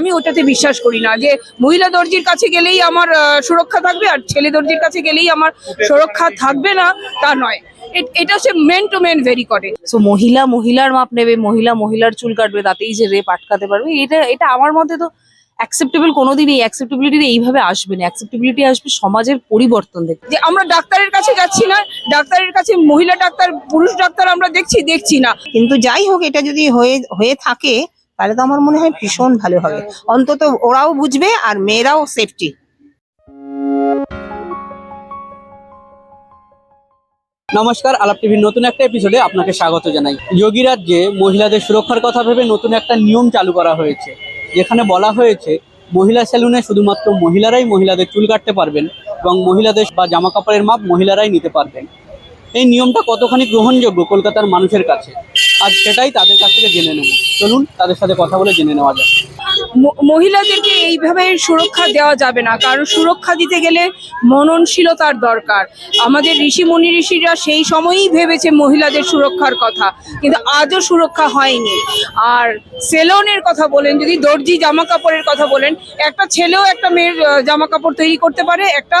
আমি ওটাতে বিশ্বাস করি না যে মহিলা দর্জির কাছে গেলেই আমার আহ, সুরক্ষা থাকবে আর ছেলে দর্জির কাছে গেলেই আমার সুরক্ষা থাকবে না তা নয়। এটা হচ্ছে মেন টু মেন ভেরি করে সো মহিলা মহিলার মাপ নেবে মহিলা মহিলার চুল কাটবে তাতেই যে রেপ আটকাতে পারবে এটা এটা আমার মতে তো অ্যাকসেপ্টেবল কোনোদিন এই অ্যাকসেপ্টেবিলিটি এইভাবে আসবে না। অ্যাকসেপ্টেবিলিটি আসবে সমাজের পরিবর্তন দেখতে। যে আমরা ডাক্তারের কাছে যাচ্ছি না ডাক্তারের কাছে মহিলা ডাক্তার পুরুষ ডাক্তার আমরা দেখছি দেখছি না। কিন্তু যাই হোক এটা যদি হয়ে হয়ে থাকে তাহলে তো আমার মনে হয় ভীষণ ভালো হবে। অন্তত ওরাও বুঝবে আর মেয়েরাও সেফটি নমস্কার, আলাপ টিভির নতুন একটা এপিসোডে আপনাকে স্বাগত জানাই। যোগী রাজ্যে মহিলাদের সুরক্ষার কথা ভেবে নতুন একটা নিয়ম চালু করা হয়েছে। যেখানে বলা হয়েছে, মহিলা সেলুনে শুধুমাত্র মহিলারাই মহিলাদের চুল কাটতে পারবেন এবং মহিলাদের বা জামা কাপড়ের মাপ মহিলারাই নিতে পারবেন। এই নিয়মটা কতখানি গ্রহণযোগ্য কলকাতার মানুষের কাছে? আর সেটাই তাদের কাছ থেকে জেনে নেব। চলুন তাদের সাথে কথা বলে জেনে নেওয়া যাক। ম- মহিলাদেরকে এইভাবে সুরক্ষা দেওয়া যাবে না কারণ সুরক্ষা দিতে গেলে মননশীলতার দরকার। আমাদের ঋষি মুনি ঋষিরা সেই সময়ই ভেবেছে মহিলাদের সুরক্ষার কথা কিন্তু আজও সুরক্ষা হয়নি। আর সেলনের কথা বলেন যদি দর্জি জামা কাপড়ের কথা বলেন একটা ছেলেও একটা মেয়ের জামা কাপড় তৈরি করতে পারে একটা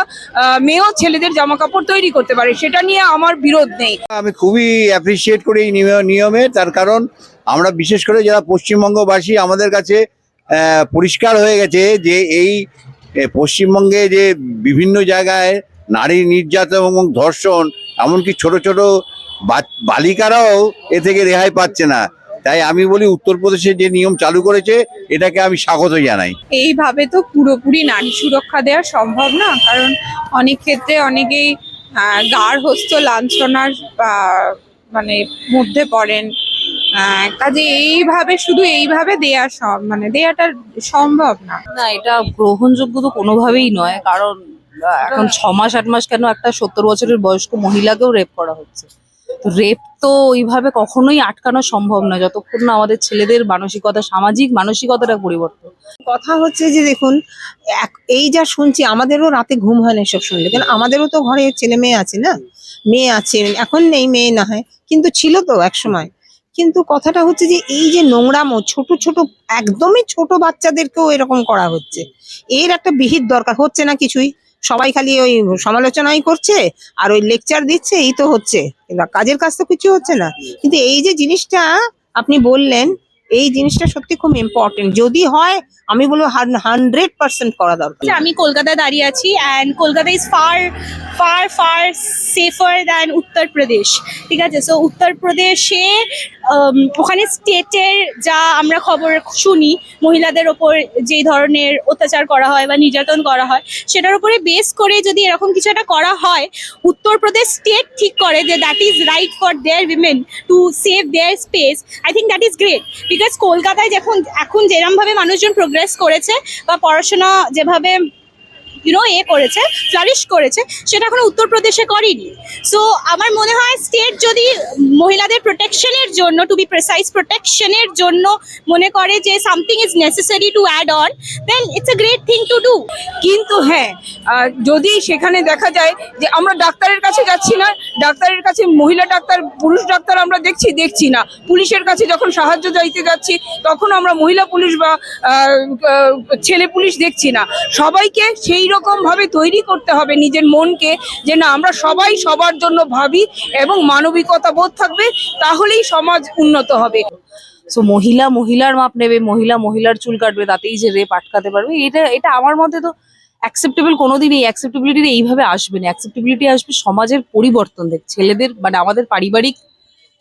মেয়েও ছেলেদের জামা কাপড় তৈরি করতে পারে। সেটা নিয়ে আমার বিরোধ নেই। আমি খুবই অ্যাপ্রিসিয়েট করি এই নিয়ম- নিয়মে তার কারণ আমরা বিশেষ করে যারা পশ্চিমবঙ্গবাসী আমাদের কাছে পরিষ্কার হয়ে গেছে যে এই পশ্চিমবঙ্গে যে বিভিন্ন জায়গায় নারী নির্যাতন এবং ধর্ষণ, এমনকি ছোট ছোট বালিকারাও এ থেকে রেহাই পাচ্ছে না। তাই আমি বলি উত্তরপ্রদেশে যে নিয়ম চালু করেছে, এটাকে আমি স্বাগত জানাই। এইভাবে তো পুরোপুরি নারী সুরক্ষা দেওয়া সম্ভব না, কারণ অনেক ক্ষেত্রে অনেকেই গার্হস্থ্য লাঞ্ছনার মানে মধ্যে পড়েন। কাজে এইভাবে শুধু এইভাবে দেয়া সব মানে দেয়াটা সম্ভব না। না এটা গ্রহণযোগ্য তো কোনোভাবেই নয় কারণ আহ, এখন ছ মাস আট মাস কেন একটা সত্তর বছরের বয়স্ক মহিলাকেও রেপ করা হচ্ছে। তো রেপ তো ওইভাবে কখনোই আটকানো সম্ভব না যতক্ষণ না আমাদের ছেলেদের মানসিকতা সামাজিক মানসিকতাটা পরিবর্তন। কথা হচ্ছে যে দেখুন এক- এই যা শুনছি আমাদেরও রাতে ঘুম হয় না এসব শুনলে। কেন আমাদেরও তো ঘরে ছেলে মেয়ে আছে না? মেয়ে আছে এখন নেই মেয়ে না হয়। কিন্তু ছিল তো এক সময় কিন্তু কথাটা হচ্ছে যে এই যে নোংরামো ছোট ছোট, একদমই ছোট বাচ্চাদেরকেও এরকম করা হচ্ছে। এর একটা বিহিত দরকার, হচ্ছে না কিছুই। সবাই খালি ওই সমালোচনাই করছে, আর ওই লেকচার দিচ্ছে, এই তো হচ্ছে। কাজের কাজ তো কিছু হচ্ছে না। কিন্তু এই যে জিনিসটা আপনি বললেন, এই জিনিসটা সত্যি খুব ইম্পর্টেন্ট যদি হয়, আমি বলব হান্ড্রেড পার্সেন্ট করা দরকার। যে আমি কলকাতায় দাঁড়িয়ে আছি and Kolkata is far far far safer than Uttar Pradesh ঠিক আছে? সো উত্তরপ্রদেশে উম, ওখানে স্টেটের যা আমরা খবর শুনি মহিলাদের ওপর যেই ধরনের অত্যাচার করা হয় বা নির্যাতন করা হয় সেটার উপরে বেস করে যদি এরকম কিছু একটা করা হয় উত্তরপ্রদেশ স্টেট ঠিক করে যে that is right for their women to save their space I think that is great because কলকাতায় যখন এখন যেরমভাবে মানুষজন প্রোগ্রেস করেছে বা পড়াশোনা যেভাবে ইউনো এ করেছে ফ্লারিশ করেছে, সেটা এখন উত্তরপ্রদেশে করেনি। সো আমার মনে হয় স্টেট যদি মহিলাদের প্রোটেকশনের জন্য টু বি প্রেসাইজ প্রোটেকশনের জন্য মনে করে যে something is necessary to add on then it's a great thing to do কিন্তু হ্যাঁ যদি সেখানে দেখা যায় যে আমরা ডাক্তারের কাছে যাচ্ছি না, ডাক্তারের কাছে মহিলা ডাক্তার, পুরুষ ডাক্তার আমরা দেখছি দেখছি না। পুলিশের কাছে যখন সাহায্য চাইতে যাচ্ছি, তখন আমরা মহিলা পুলিশ বা ছেলে পুলিশ দেখছি না। সবাইকে সেই ভাবে তৈরি করতে হবে নিজের মনকে যে না, আমরা সবাই সবার জন্য ভাবি এবং মানবিকতা বোধ থাকবে, তাহলেই সমাজ উন্নত হবে। সো মহিলা মহিলার মাপ নেবে, মহিলা মহিলার চুল কাটবে, তাতেই যে রেপ আটকাতে পারবে, এটা এটা আমার মতে তো অ্যাকসেপ্টেবল কোনোদিন এই অ্যাকসেপ্টেবিলিটি এইভাবে আসবে না। অ্যাকসেপ্টেবিলিটি আসবে সমাজের পরিবর্তন দেখ, ছেলেদের মানে আমাদের পারিবারিক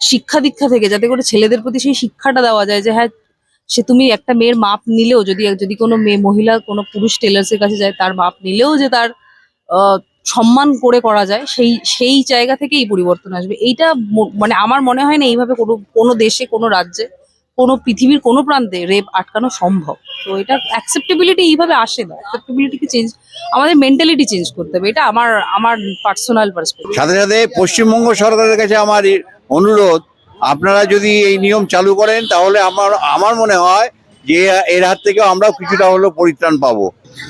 শিক্ষা দীক্ষা থেকে, যাতে করে ছেলেদের প্রতি সেই শিক্ষাটা দেওয়া যায় যে হ্যাঁ সে তুমি একটা মেয়ের মাপ নিলেও, যদি যদি কোনো মেয়ে মহিলা, কোনো পুরুষ টেলার্সের কাছে যায়, তার মাপ নিলেও যে তার সম্মান করে করা যায়, সেই সেই জায়গা থেকেই পরিবর্তন আসবে। এইটা মানে আমার মনে হয় না এইভাবে কোনো কোনো দেশে, কোনো রাজ্যে, কোনো পৃথিবীর কোনো প্রান্তে রেপ আটকানো সম্ভব। তো এটা অ্যাকসেপ্টেবিলিটি এইভাবে আসে না। অ্যাকসেপ্টেবিলিটিকে চেঞ্জ আমাদের মেন্টালিটি চেঞ্জ করতে হবে। এটা আমার আমার পার্সোনাল পার্সপেক্টিভ সাথে সাথে পশ্চিমবঙ্গ সরকারের কাছে আমার অনুরোধ আপনারা যদি এই নিয়ম চালু করেন, তাহলে আমার আমার মনে হয় যে এর হাত থেকেও আমরাও কিছুটা হলেও পরিত্রাণ পাবো।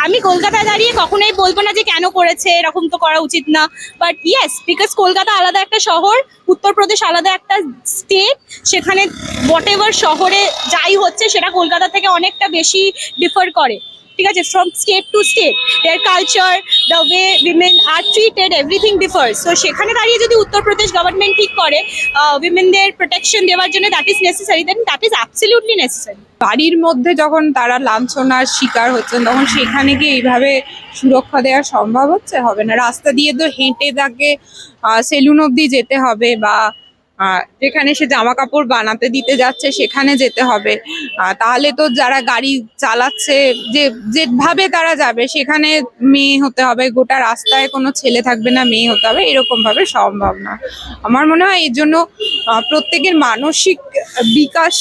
আমি কলকাতায় দাঁড়িয়ে কখনোই বলব না যে কেন করেছে, এরকম তো করা উচিত না। বাট ইয়েস বিকজ কলকাতা আলাদা একটা শহর, উত্তরপ্রদেশ আলাদা একটা স্টেট সেখানে হোয়াট শহরে যাই হচ্ছে, সেটা কলকাতা থেকে অনেকটা বেশি ডিফার করে। ঠিক আছে from state to state their culture the way women are treated everything differs so সেখানে দাঁড়িয়ে যদি উত্তরপ্রদেশ গভর্নমেন্ট ঠিক করে উইমেনদের প্রোটেকশন দেওয়ার জন্য that is necessary then that is absolutely necessary বাড়ির মধ্যে যখন তারা লাঞ্ছনার শিকার হচ্ছেন, তখন সেখানে কি এইভাবে সুরক্ষা দেওয়া সম্ভব হচ্ছে? হবে না। রাস্তা দিয়ে তো হেঁটে তাকে সেলুন অবধি যেতে হবে বা যেখানে সে জামা কাপড় বানাতে দিতে যাচ্ছে, সেখানে যেতে হবে। তাহলে তো যারা গাড়ি চালাচ্ছে, যে, যেভাবে তারা যাবে, সেখানে মেয়ে হতে হবে। গোটা রাস্তায় কোনো ছেলে থাকবে না, মেয়ে হতে হবে। এরকম ভাবে সম্ভব না। আমার মনে হয় এর জন্য প্রত্যেকের মানসিক বিকাশ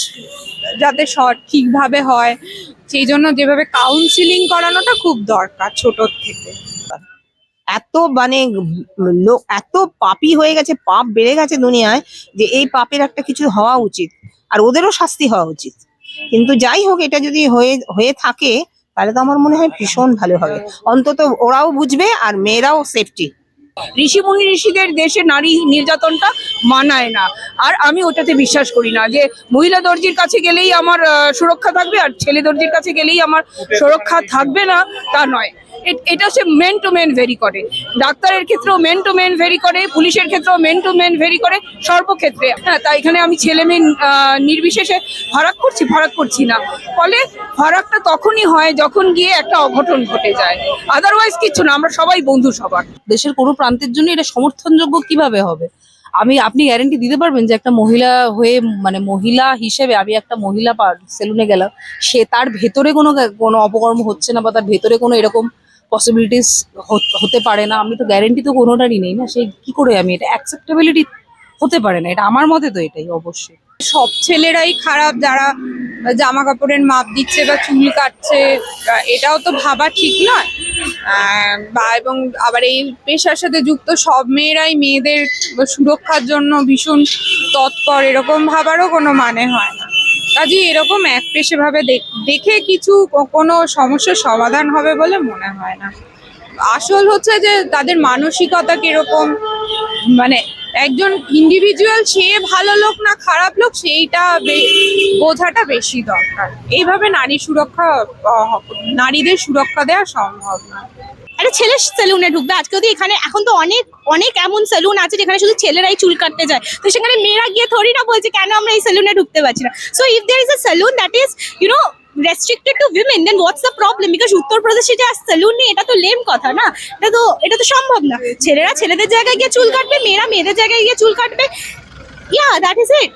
যাতে সঠিকভাবে হয়, সেই জন্য যেভাবে কাউন্সিলিং করানোটা খুব দরকার ছোট থেকে। এত মানে লোক এত পাপি হয়ে গেছে, পাপ বেড়ে গেছে দুনিয়ায় যে এই পাপের একটা কিছু হওয়া উচিত আর ওদেরও শাস্তি হওয়া উচিত। কিন্তু যাই হোক, এটা যদি হয়ে হয়ে থাকে, তাহলে তো আমার মনে হয় ভীষণ ভালো হবে। অন্তত ওরাও বুঝবে আর মেয়েরাও সেফটি ঋষি মুনি ঋষিদের দেশে নারী নির্যাতনটা মানায় না। আর আমি ওটাতে বিশ্বাস করি না যে মহিলা দর্জির কাছে গেলেই আমার সুরক্ষা থাকবে আর ছেলে দর্জির কাছে গেলেই আমার সুরক্ষা থাকবে না, তা নয়। এটা হচ্ছে মেন টু মেন ভেরি করে। ডাক্তারের ক্ষেত্রেও মেন টু মেন ভেরি করে, পুলিশের ক্ষেত্রেও মেন টু মেন ভেরি করে, সর্বক্ষেত্রে। হ্যাঁ তাই এখানে আমি ছেলে মেয়ে নির্বিশেষে ফারাক করছি ফারাক করছি না। ফলে ফারাকটা তখনই হয় যখন গিয়ে একটা অঘটন ঘটে যায়। আদারওয়াইজ কিচ্ছু না, আমরা সবাই বন্ধু সবার। দেশের কোনো প্রান্তের জন্য এটা সমর্থনযোগ্য কীভাবে হবে? আমি, আপনি গ্যারেন্টি দিতে পারবেন যে একটা মহিলা হয়ে মানে মহিলা হিসেবে আমি একটা মহিলা সেলুনে গেলাম, সে তার ভেতরে কোনো কোনো অপকর্ম হচ্ছে না বা তার ভেতরে কোনো এরকম পসিবিলিটিস হতে পারে না। আমি তো গ্যারেন্টি তো কোনোটারই নেই না। সেই কি করে আমি এটা অ্যাকসেপ্টেবিলিটি হতে পারে না। এটা আমার মতে তো এটাই অবশ্যই। সব ছেলেরাই খারাপ যারা জামা কাপড়ের মাপ দিচ্ছে বা চুল কাটছে এটাও তো ভাবা ঠিক নয়। বা এবং আবার এই পেশার সাথে যুক্ত সব মেয়েরাই মেয়েদের সুরক্ষার জন্য ভীষণ তৎপর। এরকম ভাবারও কোনো মানে হয় না। কাজে, এরকম এক পেশে ভাবে দেখ- কিছু কোনো সমস্যার সমাধান হবে বলে মনে হয় না। আসল হচ্ছে যে, তাদের মানসিকতা কীরকম? মানে একজন ইন্ডিভিজুয়াল সে ভালো লোক না খারাপ লোক, সেইটা বোঝাটা বেশি দরকার। এইভাবে নারী সুরক্ষা নারীদের সুরক্ষা দেওয়া সম্ভব না। একটা ছেলে সেলুনে ঢুকবে। আজকে যদি এখানে এখন তো অনেক অনেক এমন সেলুন আছে যেখানে শুধু ছেলেরাই চুল কাটতে যায়। তো সেখানে মেয়েরা গিয়ে থরি না বলছে, কেন আমরা এই সেলুনে ঢুকতে পারছি না? So if there is a salon that is you know restricted to women then what's the problem because উত্তরপ্রদেশে যে সেলুন নেই, এটা তো লেম কথা না? এটা তো এটা তো সম্ভব না। ছেলেরা ছেলেদের জায়গায় গিয়ে চুল কাটবে, মেয়েরা মেয়েদের জায়গায় গিয়ে চুল কাটবে। ইয়া দ্যাট ইজ ইট